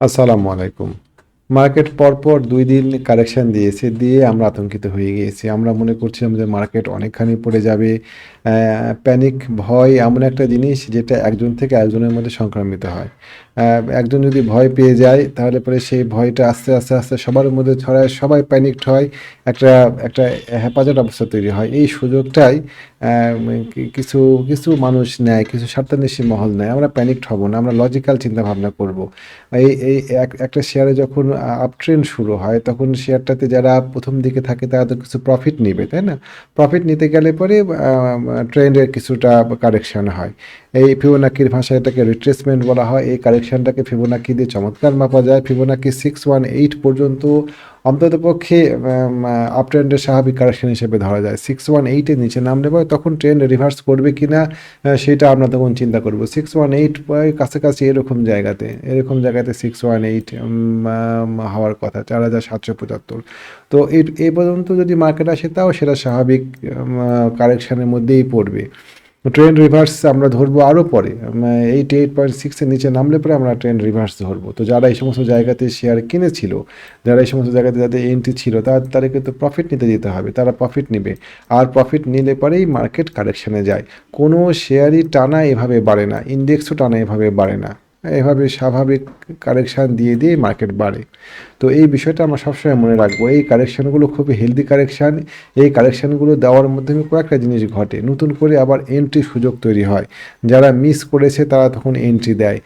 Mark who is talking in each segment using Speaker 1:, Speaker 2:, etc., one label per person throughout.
Speaker 1: আসসালামু আলাইকুম। মার্কেট পরপর দুই দিন কারেকশান দিয়েছে, দিয়ে আমরা আতঙ্কিত হয়ে গিয়েছি। আমরা মনে করছিলাম যে মার্কেট অনেকখানি পড়ে যাবে। প্যানিক ভয় এমন একটা জিনিস যেটা একজন থেকে একজনের মধ্যে সংক্রামিত হয়। একজন যদি ভয় পেয়ে যায়, তাহলে পরে সেই ভয়টা আস্তে আস্তে আস্তে সবার মধ্যে ছড়ায়, সবাই প্যানিকড হয়, একটা একটা হেফাজত অবস্থা তৈরি হয়। এই সুযোগটাই কিছু কিছু মানুষ নেয়, কিছু স্বার্থান্বেষী মহল নেয়। আমরা প্যানিকড হব না, আমরা লজিক্যাল চিন্তা ভাবনা করব। এই এই এক- একটা শেয়ারে যখন আপ ট্রেন্ড শুরু হয়, তখন শেয়ারটাতে যারা প্রথম দিকে থাকে, তারা তো কিছু প্রফিট নেবে, তাই না? প্রফিট নিতে গেলে পরে ট্রেন্ডের কিছুটা কারেকশন হয়। এই ফিবোনাকির ভাষায় এটাকে রিট্রেসমেন্ট বলা হয়, এই কারেকশনটাকে ফিবোনাকি দিয়ে চমৎকার মাপা যায়। ফিবোনাকি সিক্স ওয়ান এইট পর্যন্ত অন্ততপক্ষে আপ ট্রেন্ডের স্বাভাবিক কারেকশন হিসেবে ধরা যায়। সিক্স ওয়ান এইটের নিচে নামলে পরে তখন ট্রেন্ড রিভার্স করবে কি না সেটা আমরা তখন চিন্তা করব। সিক্স ওয়ান এইট কাছাকাছি এরকম জায়গাতে এরকম জায়গাতে সিক্স ওয়ান এইট হওয়ার কথা, চার হাজার সাতশো পঁচাত্তর। তো এই এই পর্যন্ত যদি মার্কেট আসে তাও সেটা স্বাভাবিক কারেকশানের মধ্যেই পড়বে। ট্রেন্ড রিভার্স আমরা ধরবো আরও পরে এইট এইট পয়েন্ট সিক্সের নিচে নামলে পরে আমরা ট্রেন রিভার্স ধরবো। তো যারা এই সমস্ত জায়গাতে শেয়ার কিনেছিল, যারা এই সমস্ত জায়গাতে যাদের এন্ট্রি ছিল, তার, তাদেরকে তো প্রফিট নিতে যেতে হবে, তারা প্রফিট নেবে। আর প্রফিট নিলে পরেই মার্কেট কারেকশানে যায়। কোনো শেয়ারই টানা এভাবে বাড়ে না ইন্ডেক্সও টানা এভাবে বাড়ে না। এভাবে স্বাভাবিক কারেকশান দিয়ে দিয়ে মার্কেট বাড়ে। তো এই বিষয়টা আমরা সবসময় মনে রাখব। এই কারেকশানগুলো খুবই হেলদি কারেকশান। এই কারেকশানগুলো দেওয়ার মাধ্যমে কয়েকটা জিনিস ঘটে। নতুন করে আবার এন্ট্রি সুযোগ তৈরি হয়। যারা মিস করেছে তারা তখন এন্ট্রি দেয়।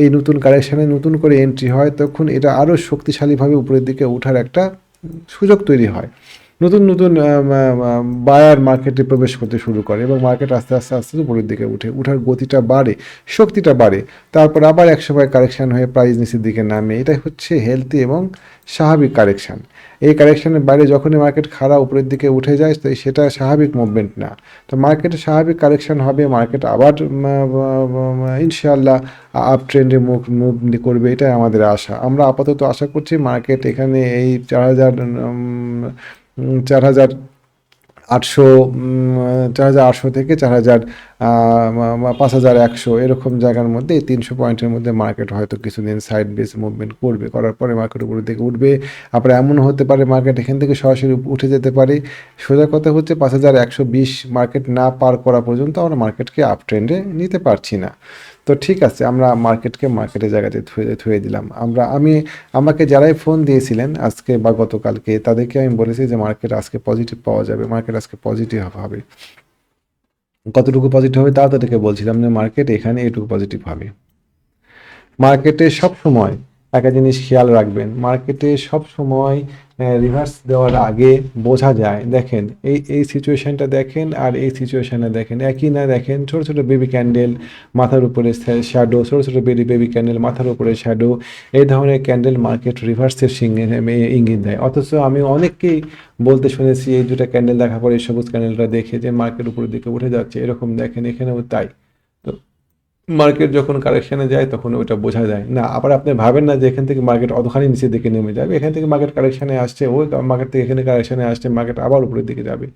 Speaker 1: এই নতুন কারেকশানে নতুন করে এন্ট্রি হয়, তখন এটা আরও শক্তিশালীভাবে উপরের দিকে ওঠার একটা সুযোগ তৈরি হয়। নতুন নতুন বায়ার মার্কেটে প্রবেশ করতে শুরু করে এবং মার্কেট আস্তে আস্তে আস্তে উপরের দিকে উঠে, উঠার গতিটা বাড়ে, শক্তিটা বাড়ে। তারপর আবার এক সময় কারেকশান হয়ে প্রাইস নিচের দিকে নামে। এটাই হচ্ছে হেলদি এবং স্বাভাবিক কারেকশান। এই কারেকশানের বাইরে যখনই মার্কেট খারাপ উপরের দিকে উঠে যায়, তো সেটা স্বাভাবিক মুভমেন্ট না। তো মার্কেটে স্বাভাবিক কারেকশান হবে, মার্কেট আবার ইনশাআল্লাহ আপ ট্রেন্ডে মুভ মুভ করবে, এটাই আমাদের আশা। আমরা আপাতত আশা করছি মার্কেট এখানে এই চার হাজার চার হাজার আটশো চার হাজার আটশো থেকে চার হাজার পাঁচ হাজার একশো এরকম জায়গার মধ্যে এই তিনশো পয়েন্টের মধ্যে মার্কেট হয়তো কিছুদিন সাইড বেস মুভমেন্ট করবে, করার পরে মার্কেট উপরের দিকে উঠবে। আবার এমন হতে পারে মার্কেট এখান থেকে সরাসরি উঠে যেতে পারে। সোজা কথা হচ্ছে পাঁচ হাজার একশো বিশ মার্কেট না পার করা পর্যন্ত আমরা মার্কেটকে আপ ট্রেন্ডে নিতে পারছি না। তো ঠিক আছে, আমরা মার্কেটকে মার্কেটের জায়গাতে থুয়ে থুয়ে দিলাম। আমরা, আমি, আমাকে যারাই ফোন দিয়েছিলেন আজকে বা গতকালকে, তাদেরকে আমি বলেছি যে মার্কেট আজকে পজিটিভ পাওয়া যাবে মার্কেট আজকে পজিটিভ হবে। কতটুকু পজিটিভ হবে তাও তাদেরকে বলছিলাম যে মার্কেট এখানে এটুকু পজিটিভ হবে। মার্কেটে সব সময় একটা জিনিস খেয়াল রাখবেন। মার্কেটে সব সময় রিভার্স দেওয়ার আগে বোঝা যায়, দেখেন, এই এই সিচুয়েশনটা দেখেন আর এই সিচুয়েশনে দেখেন। একই না দেখেন, ছোট ছোট বেবি ক্যান্ডেল মাথার উপরে শ্যাডো ছোট ছোট বেবি বেবি ক্যান্ডেল মাথার উপরে শ্যাডো এই ধরনের ক্যান্ডেল মার্কেট রিভার্সের ইঙ্গিত দেয়। অথচ আমি অনেককেই বলতে শুনেছি, এই দুটো ক্যান্ডেল দেখা পরে সবুজ ক্যান্ডেলটা দেখে যে মার্কেট উপরের দিকে উঠে যাচ্ছে, এরকম দেখেন, এখানেও তাই। মার্কেট যখন কারেকশানে যায়, তখন ওইটা বোঝা যায়। না, আবার আপনি ভাবেন না যে এখান থেকে মার্কেট অতখানি নিচের দিকে নেমে যাবে। এখান থেকে মার্কেট কারেকশানে আসছে, ওই মার্কেট থেকে এখানে কারেকশানে আসছে মার্কেট আবার উপরের দিকে যাবে।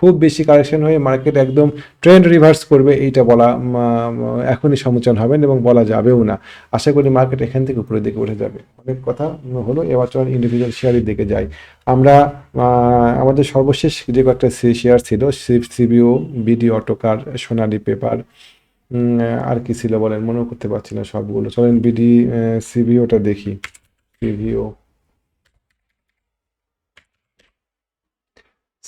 Speaker 1: খুব বেশি কারেকশন হয়ে মার্কেট একদম ট্রেন্ড রিভার্স করবে, এইটা বলা এখনই সমুচন হবেন এবং বলা যাবেও না। আশা করি মার্কেট এখান থেকে উপরের দিকে উঠে যাবে। অনেক কথা হলো, এবার চলুন ইন্ডিভিজুয়াল শেয়ারের দিকে যাই। আমরা আমাদের সর্বশেষ যে কয়েকটা শেয়ার ছিল সিবিও বিডি অটোকার সোনালী পেপার আর কি ছিল বলেন, মনেও করতে পারছি না সবগুলো। চলেন বিডি সিভিওটা দেখি। সিভিও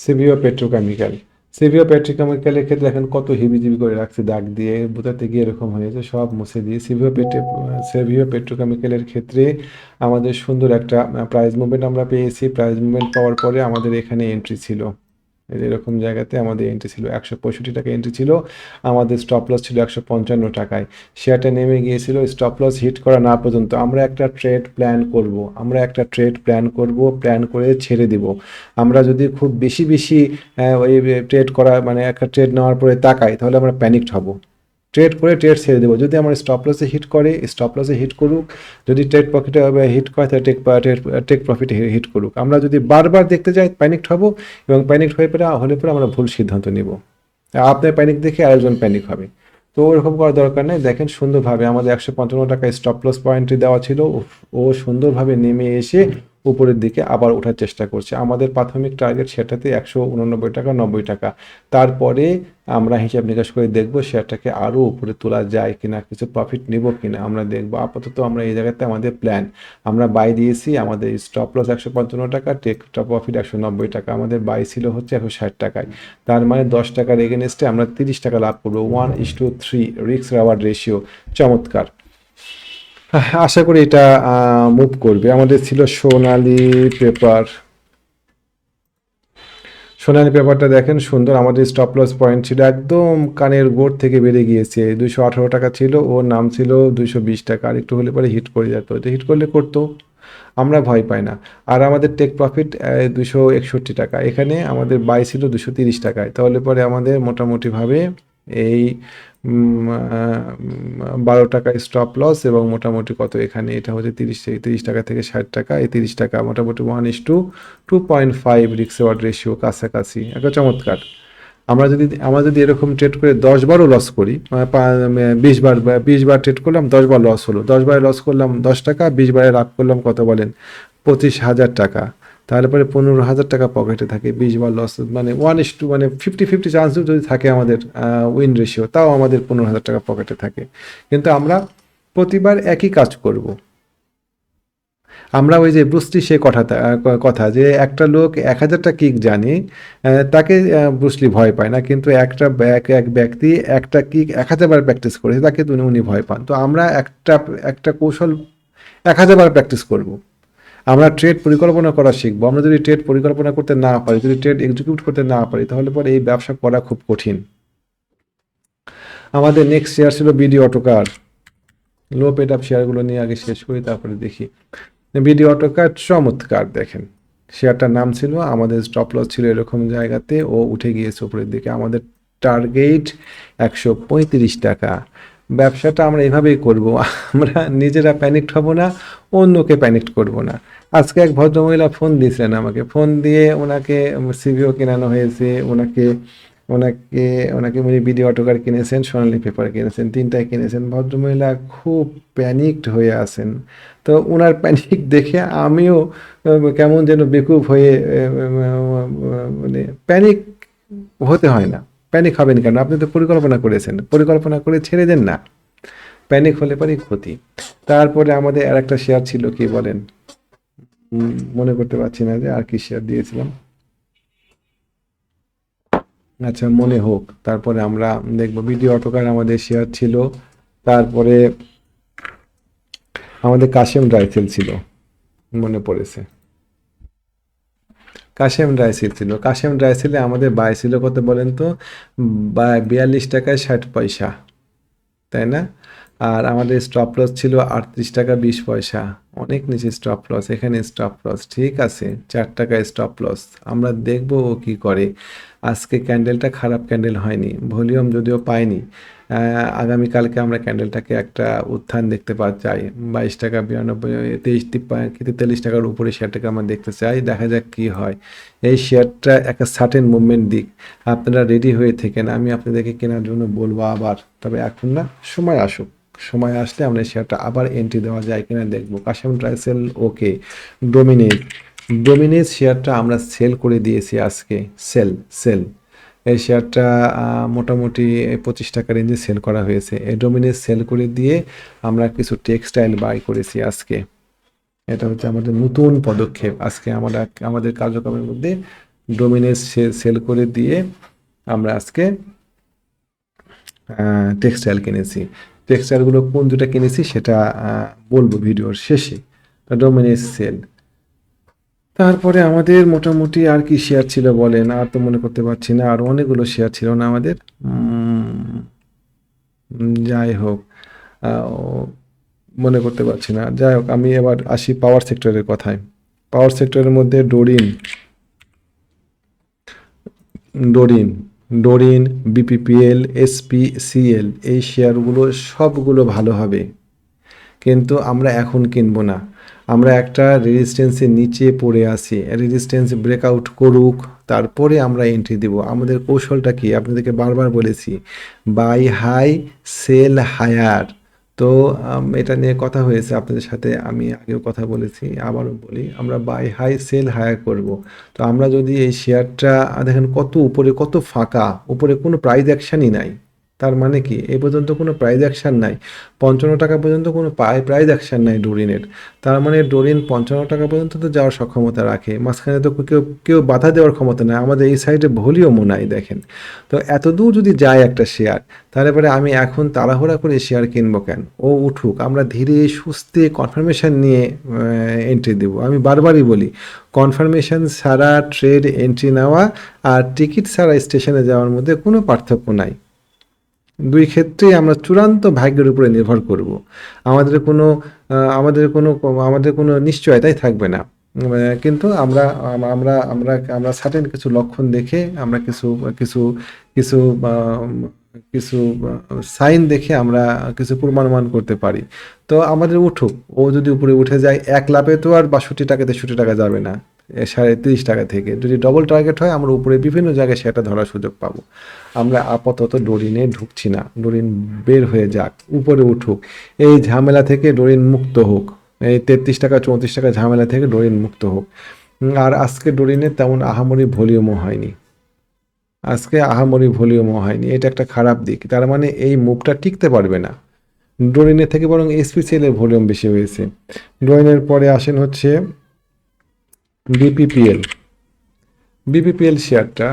Speaker 1: সিভিও পেট্রোকেমিক্যাল সিভিও পেট্রোকেমিক্যালের ক্ষেত্রে এখন কত হিবিজিবি করে রাখছে দাগ দিয়ে, বোঝাতে গিয়ে এরকম হয়েছে, সব মুছে দিয়ে। সিভিও পেট্রো সিভিও পেট্রোকেমিক্যালের ক্ষেত্রে আমাদের সুন্দর একটা প্রাইস মুভমেন্ট আমরা পেয়েছি। প্রাইস মুভমেন্ট পাওয়ার পরে আমাদের এখানে এন্ট্রি ছিল। এরকম জায়গাতে আমাদের এন্ট্রি ছিল, একশো পঁয়ষট্টি টাকা এন্ট্রি ছিল, আমাদের স্টপ লস ছিল একশো পঞ্চান্ন টাকায়। শেয়ারটা নেমে গিয়েছিল স্টপ লস হিট করা না পর্যন্ত। আমরা একটা ট্রেড প্ল্যান করব, আমরা একটা ট্রেড প্ল্যান করব প্ল্যান করে ছেড়ে দিব। আমরা যদি খুব বেশি বেশি ওই ট্রেড করা মানে একটা ট্রেড নেওয়ার পরে তাকাই, তাহলে আমরা প্যানিকড হব। ট্রেড করে ট্রেড ছেড়ে দেবো। যদি আমার স্টপ লসে হিট করে স্টপ লসে হিট করুক, যদি ট্রেড প্রফিটে হিট করে, তাহলে টেক টেক প্রফিটে হিট করুক। আমরা যদি বারবার দেখতে যাই প্যানিকড হব এবং প্যানিকড হয়ে পরে হলে পরে আমরা ভুল সিদ্ধান্ত নিব। আপনার প্যানিক দেখে আরেকজন প্যানিক হবে। তো ওরকম করার দরকার নেই। দেখেন সুন্দরভাবে আমাদের একশো পঞ্চান্ন টাকা স্টপ লস পয়েন্টে দেওয়া ছিল। ও সুন্দরভাবে নেমে এসে উপরের দিকে আবার ওঠার চেষ্টা করছে। আমাদের প্রাথমিক টার্গেট সেটাতে একশো উননব্বই টাকা, নব্বই টাকা। তারপরে আমরা হিসাব নিকাশ করে দেখব শেয়ারটাকে আরও উপরে তোলা যায় কিনা, কিছু প্রফিট নেব কিনা। আমরা দেখব আপাতত আমরা এই জায়গাতে আমাদের প্ল্যান আমরা বাই দিয়েছি, আমাদের স্টপ লস একশো পঞ্চান্ন টাকা টেক প্রফিট একশো নব্বই টাকা। আমাদের বাই ছিল হচ্ছে একশো ষাট টাকায়। তার মানে দশ টাকার এগেনস্টে আমরা তিরিশ টাকা লাভ করব। ওয়ান ইস টু থ্রি রিক্স রাওয়ার্ড রেশিও চমৎকার। আশা করি এটা মুভ করবে। আমাদের ছিল সোনালি পেপার সোনালি পেপারটা দেখেন সুন্দর। আমাদের স্টপ লস পয়েন্ট ছিল একদম কানের গোড় থেকে বেড়ে গিয়েছে। দুইশো আঠারো টাকা ছিল, ওর নাম ছিল দুইশো বিশ টাকা। আর একটু হলে পরে হিট করে যেত। তো হিট করলে করতো। আমরা ভয় পাই না। আর আমাদের টেক প্রফিট দুশো একষট্টি টাকা। এখানে আমাদের বাই ছিল দুশো তিরিশ টাকায়। তাহলে পরে আমাদের মোটামুটিভাবে এই বারো টাকা স্টপ লস এবং মোটামুটি কত এখানে? এটা হচ্ছে তিরিশ থেকে তিরিশ টাকা থেকে ষাট টাকা। এই তিরিশ টাকা মোটামুটি one is to two point five রিক্স ওয়ার্ড রেশিও কাছাকাছি। একটা চমৎকার। আমরা যদি আমরা যদি এরকম ট্রেড করে দশ বারও লস করি বিশ বার বিশ বার ট্রেড করলাম, দশ বার লস হলো। দশ বারে লস করলাম দশ টাকা, বিশ বারে লাভ করলাম কত বলেন? পঁচিশ হাজার টাকা। তাহলে পরে পনেরো হাজার টাকা পকেটে থাকে, বিশ বার লস মানে ওয়ান ইস টু মানে ফিফটি ফিফটি চান্স যদি থাকে আমাদের উইন রেশিও তাও আমাদের পনেরো হাজার টাকা পকেটে থাকে। কিন্তু আমরা প্রতিবার একই কাজ করব। আমরা ওই যে ব্রুসলি সে কথা কথা যে একটা লোক এক হাজারটা কিক জানে তাকে ব্রুসলি ভয় পায় না, কিন্তু একটা ব্যাক, এক ব্যক্তি একটা কিক এক হাজার বার প্র্যাকটিস করেছে, তাকে উনি ভয় পান। তো আমরা একটা একটা কৌশল এক হাজার বার প্র্যাকটিস করব। আমরা ট্রেড পরিকল্পনা করা শিখব। আমরা যদি ট্রেড পরিকল্পনা করতে না পারি, যদি ট্রেড এক্সিকিউট করতে না পারি, তাহলে পরে এই ব্যবসা করা খুব কঠিন। আমাদের নেক্সট শেয়ার ছিল BD Autocar low paid up শেয়ারগুলো নিয়ে আগে শেষ করি, তারপরে দেখি। বিডি অটোকার চমৎকার, দেখেন। শেয়ারটার নাম ছিল, আমাদের স্টপ লস ছিল এরকম জায়গাতে, ও উঠে গিয়েছে উপরের দিকে। আমাদের টার্গেট একশো পঁয়ত্রিশ টাকা। ব্যবসাটা আমরা এভাবেই করব। আমরা নিজেরা প্যানিকড হব না, অন্যকে প্যানিকড করব না। আজকে এক ভদ্রমহিলা ফোন দিয়েছিলেন আমাকে। ফোন দিয়ে ওনাকে সিভিও কেনানো হয়েছে, ওনাকে ওনাকে ওনাকে উনি ভিডিও অটোকার কিনেছেন, সোনালি পেপার কিনেছেন তিনটায় কিনেছেন। ভদ্রমহিলা খুব প্যানিকড হয়ে আছেন। তো ওনার প্যানিক দেখে আমিও কেমন যেন বেকুব হয়ে মানে প্যানিক হতে হয় না। প্যানিক হবেন কেন আপনি তো পরিকল্পনা করেছেন। পরিকল্পনা করে ছেড়ে দেন না। প্যানিক হলে পরেই ক্ষতি। তারপরে আমাদের আর একটা শেয়ার ছিল, কি বলেন? মনে করতে পারছি না যে আর কি শেয়ার দিয়েছিলাম। আচ্ছা মনে হোক। তারপরে আমরা দেখব ভিডিও অটোকার আমাদের শেয়ার ছিল। তারপরে আমাদের কাশেম রাইফেল ছিল, মনে পড়েছে। কাশেম রাইসিল ছিল। কাশেম রাইসিলে আমাদের বাই ছিল কত বলেন তো? বিয়াল্লিশ টাকায় ষাট পয়সা, তাই না? আর আমাদের স্টপ লস ছিল আটত্রিশ টাকা বিশ পয়সা। অনেক নিচে স্টপ লস এখানে স্টপ লস ঠিক আছে চার টাকা স্টপ লস আমরা দেখব ও কি করে। আজকে ক্যান্ডেলটা খারাপ ক্যান্ডেল হয়নি ভলিউম যদিও পাইনি আহ, আগামীকালকে আমরা ক্যান্ডেলটাকে একটা উত্থান দেখতে পা চাই। বাইশ টাকা বিরানব্বই তেইশ তেতাল্লিশ টাকার উপরে শেয়ারটাকে আমরা দেখতে চাই দেখা যাক কি হয়। এই শেয়ারটা একটা সার্টেন মুভমেন্ট দিক আপনারা রেডি হয়ে থেকেন আমি আপনাদেরকে কেনার জন্য বলব আবার তবে এখন না সময় আসুক। সময় আসলে আমরা শেয়ারটা আবার এন্ট্রি দেওয়া যায় কিনা দেখব। Quasem drycell okay dominate dominate শেয়ারটা আমরা সেল করে দিয়েছি আজকে। সেল সেল এই শেয়ারটা মোটামুটি পঁচিশ টাকা রেঞ্জে সেল করা হয়েছে। এই ডোমিনেট সেল করে দিয়ে আমরা কিছু টেক্সটাইল বাই করেছি আজকে। এটা হচ্ছে আমাদের নতুন পদক্ষেপ। আজকে আমরা আমাদের কার্যক্রমের মধ্যে ডোমিনেস সেল করে দিয়ে আমরা আজকে টেক্সটাইল কিনেছি। টেক্সটাইলগুলো কোন দুটো কিনেছি সেটা বলব ভিডিওর শেষে। ডোমিনেস সেল তারপরে আমাদের মোটামুটি আর কি শেয়ার ছিল বলেন, আর তো মনে করতে পারছি না, আর অনেকগুলো শেয়ার ছিল না আমাদের। যাই হোক মনে করতে পারছি না। যাই হোক, আমি এবার আসি পাওয়ার সেক্টরের কথায়। পাওয়ার সেক্টরের মধ্যে Doreen Doreen Doreen, BPPL SPCL এই শেয়ারগুলো সবগুলো ভালো হবে। কিন্তু আমরা এখন কিনবো না। আমরা একটা রেজিস্ট্যান্সের নিচে পড়ে আসি রেজিস্ট্যান্স ব্রেকআউট করুক, তারপরে আমরা এন্ট্রি দেব। আমাদের কৌশলটা কি? আপনাদেরকে বারবার বলেছি বাই হাই সেল হায়ার তো এটা নিয়ে কথা হয়েছে আপনাদের সাথে, আমি আগেও কথা বলেছি, আবারও বলি, আমরা বাই হাই সেল হায়ার করব। তো আমরা যদি এই শেয়ারটা, দেখেন কত উপরে কত ফাঁকা, উপরে কোনো প্রাইজ অ্যাকশানই নাই। তার মানে কি? এ পর্যন্ত কোনো প্রাইজ অ্যাকশন নাই। পঞ্চান্ন টাকা পর্যন্ত কোনো প্রাইজ অ্যাকশন নাই ডোরিনের। তার মানে ডোরিন পঞ্চান্ন টাকা পর্যন্ত তো যাওয়ার সক্ষমতা রাখে। মাঝখানে তো কেউ কেউ বাধা দেওয়ার ক্ষমতা নাই। আমাদের এই সাইডে ভলিউমও নাই, দেখেন। তো এত দূর যদি যায় একটা শেয়ার তাহলে পরে আমি এখন তাড়াহুড়া করে শেয়ার কিনবো কেন? ও উঠুক, আমরা ধীরে সুস্থে কনফার্মেশন নিয়ে এন্ট্রি দেবো। আমি বারবারই বলি কনফার্মেশন ছাড়া ট্রেড এন্ট্রি নেওয়া আর টিকিট ছাড়া স্টেশনে যাওয়ার মধ্যে কোনো পার্থক্য নাই। দুই ক্ষেত্রেই আমরা চূড়ান্ত ভাগ্যের উপরে নির্ভর করব। আমাদের কোনো আমাদের কোনো আমাদের কোনো নিশ্চয়তাই থাকবে না। কিন্তু আমরা আমরা আমরা আমরা সার্টেন কিছু লক্ষণ দেখে, আমরা কিছু কিছু কিছু কিছু সাইন দেখে আমরা কিছু পূর্বানুমান করতে পারি। তো আমাদের উঠুক। ও যদি উপরে উঠে যায়, এক লাভে তো আর বাষট্টি টাকা তেষট্টি টাকা যাবে না। সাড়ে তিরিশ টাকা থেকে। যদি ডবল টার্গেট হয়, আমরা উপরে বিভিন্ন জায়গায় সেটা ধরার সুযোগ পাবো। আমরা আপাতত ডোরিনে ঢুকছি না। ডোরিন বের হয়ে যাক, উপরে উঠুক। এই ঝামেলা থেকে ডোরিন মুক্ত হোক। এই তেত্রিশ টাকা, চৌত্রিশ টাকা ঝামেলা থেকে ডোরিন মুক্ত হোক। আর আজকে ডোরিনে তেমন আহামরি ভলিউমও হয়নি। আজকে আহামরি ভলিউমও হয়নি। এটা একটা খারাপ দিক। তার মানে এই মুখটা টিকতে পারবে না। ডোরিনের থেকে বরং এসপিসিএল এর ভলিউম বেশি হয়েছে। ডোরিনের পরে আসেন হচ্ছে বিপিপিএল বিপিপিএল শেয়ারটা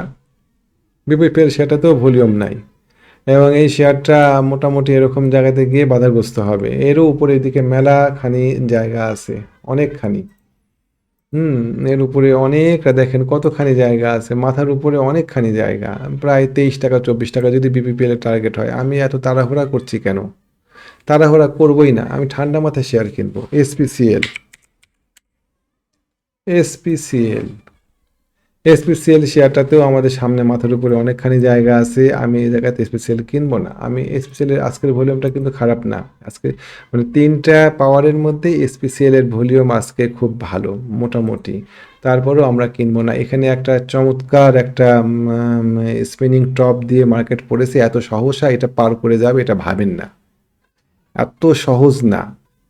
Speaker 1: বিপিপিএল শেয়ারটাতেও ভলিউম নাই। এবং এই শেয়ারটা মোটামুটি এরকম জায়গাতে গিয়ে বাধাগ্রস্ত হবে। এরও উপরের দিকে মেলাখানি জায়গা আছে, অনেকখানি। হুম, এর উপরে অনেকটা দেখেন কতখানি জায়গা আছে, মাথার উপরে অনেকখানি জায়গা। প্রায় তেইশ টাকা, চব্বিশ টাকা যদি বিপিপিএলের টার্গেট হয়। আমি এত তাড়াহুড়া করছি কেন? তাড়াহুড়া করবই না। আমি ঠান্ডা মাথায় শেয়ার কিনবো এসপিসিএল এসপিসিএল এসপিসিএল শেয়ারটাতেও আমাদের সামনে মাথার উপরে অনেকখানি জায়গা আছে। আমি এই জায়গাতে এসপিসিএল কিনবো না। আমি এসপিসিএল এর আজকের ভলিউমটা কিন্তু খারাপ না। আজকে মানে তিনটা পাওয়ারের মধ্যে এসপিসিএল এর ভলিউম আজকে খুব ভালো, মোটামুটি। তারপরেও আমরা কিনবো না। এখানে একটা চমৎকার একটা স্পিনিং টপ দিয়ে মার্কেট পড়েছে। এত সহসা এটা পার করে যাবে, এটা ভাবেন না। এত সহজ না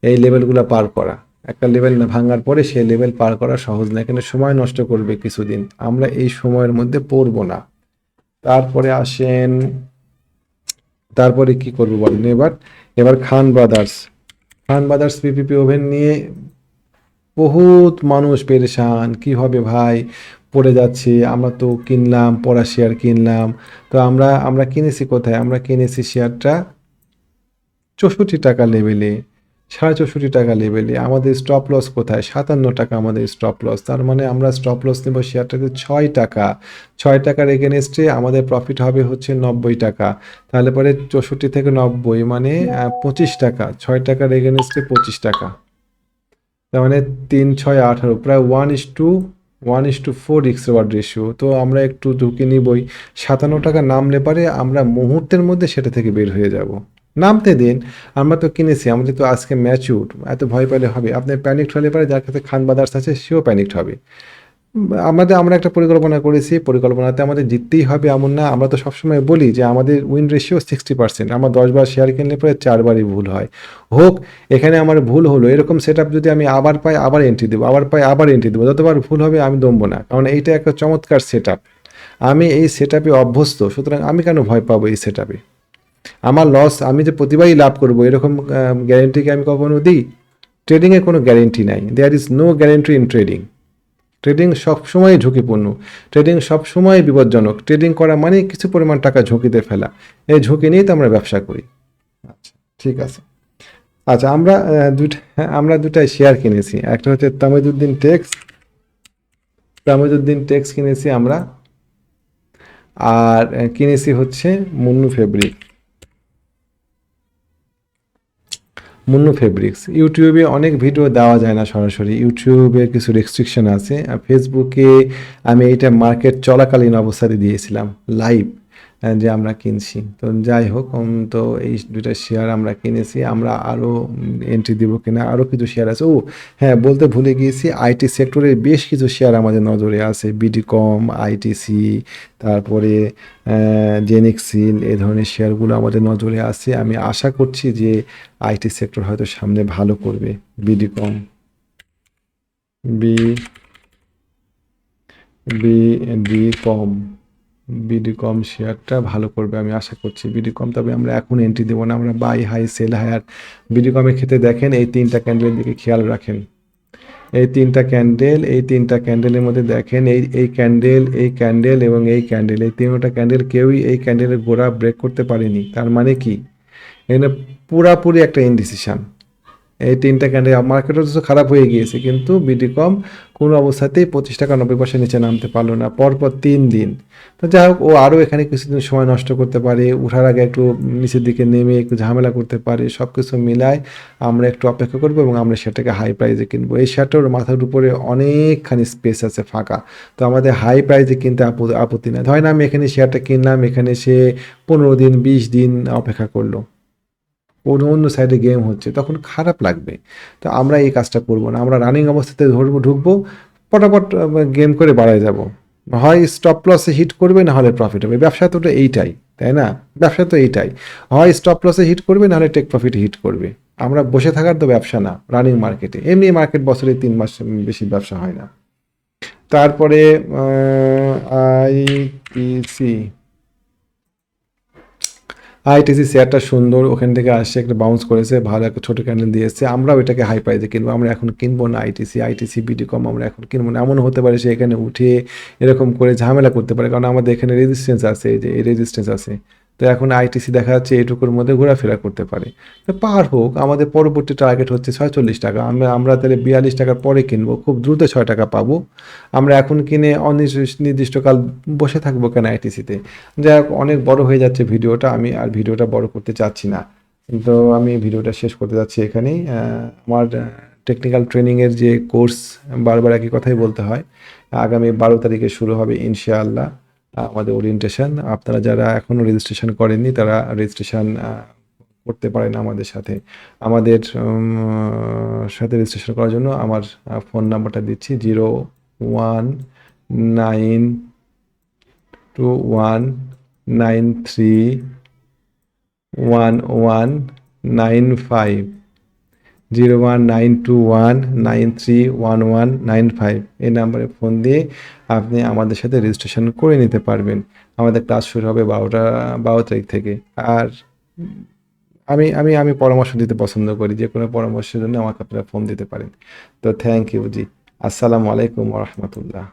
Speaker 1: এই লেভেলগুলো পার করা। একটা লেভেল না ভাঙার পরে সেই লেভেল পার করা সহজ না। এখানে সময় নষ্ট করবে কিছুদিন। আমরা এই সময়ের মধ্যে পড়ব না। তারপরে আসেন, তারপরে কি করব বলেন? এবার এবার Khan brothers Khan brothers PPP woven নিয়ে বহুত মানুষ পেরেশান। কি হবে ভাই? পড়ে যাচ্ছে, আমরা তো কিনলাম, পড়া শেয়ার কিনলাম। তো আমরা আমরা কিনেছি কোথায়? আমরা কিনেছি শেয়ারটা চৌষট্টি টাকা লেভেলে সাড়ে চৌষট্টি টাকা লেভেলে আমাদের স্টপ লস কোথায়? সাতান্ন টাকা আমাদের স্টপ লস তার মানে আমরা স্টপ লস নেব শেয়ারটাতে ছয় টাকা। ছয় টাকার এগেনস্টে আমাদের প্রফিট হবে হচ্ছে নব্বই টাকা। তাহলে পরে চৌষট্টি থেকে নব্বই মানে পঁচিশ টাকা। ছয় টাকার এগেনস্টে পঁচিশ টাকা। তার মানে তিন, ছয়, আঠারো, প্রায় one is to one is to four রিক্স রিওয়ার্ড রেশিও তো আমরা একটু ঝুঁকি নিবই। সাতান্ন টাকা নামলে পারে আমরা মুহূর্তের মধ্যে সেটা থেকে বের হয়ে যাব। নামতে দিন, আমরা তো কিনেছি আমাদের তো আজকে ম্যাচিউর এত ভয় পেলে হবে। আপনার প্যানিকড হলে পারে যার কাছে খান বাদার্স আছে, সেও প্যানিকড হবে। আমাদের, আমরা একটা পরিকল্পনা করেছি, পরিকল্পনাতে আমাদের জিততেই হবে এমন না। আমরা তো সবসময় বলি যে আমাদের উইন রেশিও সিক্সটি পার্সেন্ট আমার দশবার শেয়ার কিনলে পরে চারবারই ভুল হয়। হোক, এখানে আমার ভুল হলো, এরকম সেট যদি আমি আবার পাই, আবার এন্ট্রি দেবো, আবার পাই, আবার এন্ট্রি দেবো, যতবার ভুল হবে আমি দমবো না। কারণ এইটা একটা চমৎকার সেট আমি এই সেট অভ্যস্ত, সুতরাং আমি কেন ভয় পাবো এই সেট আমার লস আমি যে প্রতিবারই লাভ করব, এরকম গ্যারেন্টিকে আমি কখনো দিই? ট্রেডিংয়ে কোনো গ্যারেন্টি নাই। There is no guarantee in trading trading সবসময় ঝুঁকিপূর্ণ। ট্রেডিং সবসময় বিপজ্জনক। ট্রেডিং করা মানে কিছু পরিমাণ টাকা ঝুঁকিতে ফেলা। এই ঝুঁকি নিয়েই তো আমরা ব্যবসা করি। আচ্ছা ঠিক আছে। আচ্ছা আমরা দুইটা, আমরা দুটাই শেয়ার কিনেছি। একটা হচ্ছে তামিজুদ্দিন টেক্স তামিদুদ্দিন টেক্স কিনেছি আমরা। আর কিনেছি হচ্ছে মুন্নু ফেব্রিক মুন্নু ফেব্রিক্স ইউটিউবে অনেক ভিডিও দেওয়া যায় না সরাসরি। ইউটিউবের কিছু রেস্ট্রিকশন আছে। আর ফেসবুকে আমি এটা মার্কেট চলাকালীন অবস্থাতে দিয়েছিলাম। লাইভ যে আমরা কিনছি। তো যাই হোক তো এই দুইটা শেয়ার আমরা কিনেছি। আমরা আরও এন্ট্রি দিব কিনা আরও কিছু শেয়ার আছে। ও হ্যাঁ বলতে ভুলে গিয়েছি আইটি সেক্টরের বেশ কিছু শেয়ার আমাদের নজরে আছে। বিডিকম আইটিসি তারপরে জেনিক্সিল এ ধরনের শেয়ারগুলো আমাদের নজরে আছে। আমি আশা করছি যে আইটি সেক্টর হয়তো সামনে ভালো করবে। BDCom B B D com BD com শেয়ারটা ভালো করবে আমি আশা করছি। বিডি কম তবে আমরা এখন এন্ট্রি দেবো না, আমরা buy high sell higher BD কমের ক্ষেত্রে দেখেন এই তিনটা ক্যান্ডেলের দিকে খেয়াল রাখেন। এই তিনটা ক্যান্ডেল এই তিনটা ক্যান্ডেলের মধ্যে দেখেন এই এই ক্যান্ডেল এই ক্যান্ডেল এবং এই ক্যান্ডেল এই তিনটা ক্যান্ডেল কেউই এই ক্যান্ডেলের গোড়া ব্রেক করতে পারেনি। তার মানে কি? এখানে পুরাপুরি একটা ইনডিসিশন এই তিনটা ক্যান্ডেল মার্কেটও তো খারাপ হয়ে গিয়েছে। কিন্তু বিডিকম কোনো অবস্থাতেই পঁচিশ টাকা নব্বই পয়সা নিচে নামতে পারল না, পরপর তিন দিন। তো যাই হোক, ও আরও এখানে কিছুদিন সময় নষ্ট করতে পারে, উঠার আগে একটু নিচের দিকে নেমে একটু ঝামেলা করতে পারে সব কিছু মিলায় আমরা একটু অপেক্ষা করব এবং আমরা সেটাকে হাই প্রাইজে কিনবো। এই শেয়ারটার মাথার উপরে অনেকখানি স্পেস আছে ফাঁকা। তো আমাদের হাই প্রাইজে কিনতে আপত্তি আপত্তি না ধরেন আমি এখানে শেয়ারটা কিনলাম, এখানে সে পনেরো দিন, বিশ দিন অপেক্ষা করল। অন্য অন্য সাইডে গেম হচ্ছে, তখন খারাপ লাগবে। তো আমরা এই কাজটা করব না, আমরা রানিং অবস্থাতে ধরবো, ঢুকবো, পটাপট গেম করে বাড়ায় যাব। হয় স্টপ লসে হিট করবে, না হলে প্রফিট হবে। ব্যবসা তো এইটাই, তাই না? ব্যবসা তো এইটাই। হয় স্টপ লসে হিট করবে, না হলে টেক প্রফিট হিট করবে। আমরা বসে থাকার তো ব্যবসা না রানিং মার্কেটে এমনি মার্কেট বছরে তিন মাস বেশি ব্যবসা হয় না। তারপরে আইটিসি আইটিসি শেয়ারটা সুন্দর, ওখান থেকে আসছে একটা বাউন্স করেছে, ভালো একটা ছোটো ক্যান্ডেল দিয়েছে আমরাও এটাকে হাই প্রাইজে কিনবো, আমরা এখন কিনবো না আইটিসি আইটিসি বিডি কম আমরা এখন কিনবো না। এমন হতে পারে সে এখানে উঠে এরকম করে ঝামেলা করতে পারে, কারণ আমাদের এখানে রেজিস্ট্যান্স আছে, এই যে এই রেজিস্ট্যান্স আছে। তো এখন আইটিসি দেখা যাচ্ছে এইটুকুর মধ্যে ঘোরাফেরা করতে পারে। তো পার হোক, আমাদের পরবর্তী টার্গেট হচ্ছে ছয়চল্লিশ টাকা। আমরা আমরা তাহলে বিয়াল্লিশ টাকার পরে কিনবো, খুব দ্রুত ছয় টাকা পাবো। আমরা এখন কিনে অনির্দিষ্টকাল বসে থাকব কেন আইটিসিতে যাই হোক, অনেক বড় হয়ে যাচ্ছে ভিডিওটা, আমি আর ভিডিওটা বড় করতে চাচ্ছি না। তো আমি ভিডিওটা শেষ করতে যাচ্ছি এখানেই। আমার টেকনিক্যাল ট্রেনিংয়ের যে কোর্স বারবার একই কথাই বলতে হয়। আগামী বারো তারিখে শুরু হবে ইনশাআল্লাহ। আমাদের ওরিয়েন্টেশন আপনারা যারা এখনও রেজিস্ট্রেশন করেননি, তারা রেজিস্ট্রেশন করতে পারেন আমাদের সাথে। আমাদের সাথে রেজিস্ট্রেশন করার জন্য আমার ফোন নাম্বারটা দিচ্ছি zero one nine two one nine three one one nine five zero one nine two one nine three one one nine five. এই নাম্বারে ফোন দিয়ে আপনি আমাদের সাথে রেজিস্ট্রেশন করে নিতে পারবেন। আমাদের ক্লাস শুরু হবে বারোটা, বারো তারিখ থেকে। আর আমি আমি আমি পরামর্শ দিতে পছন্দ করি, যে কোনো পরামর্শের জন্য আমাকে আপনারা ফোন দিতে পারেন। তো থ্যাংক ইউ জি। আসসালামু আলাইকুম রহমতুল্লাহ।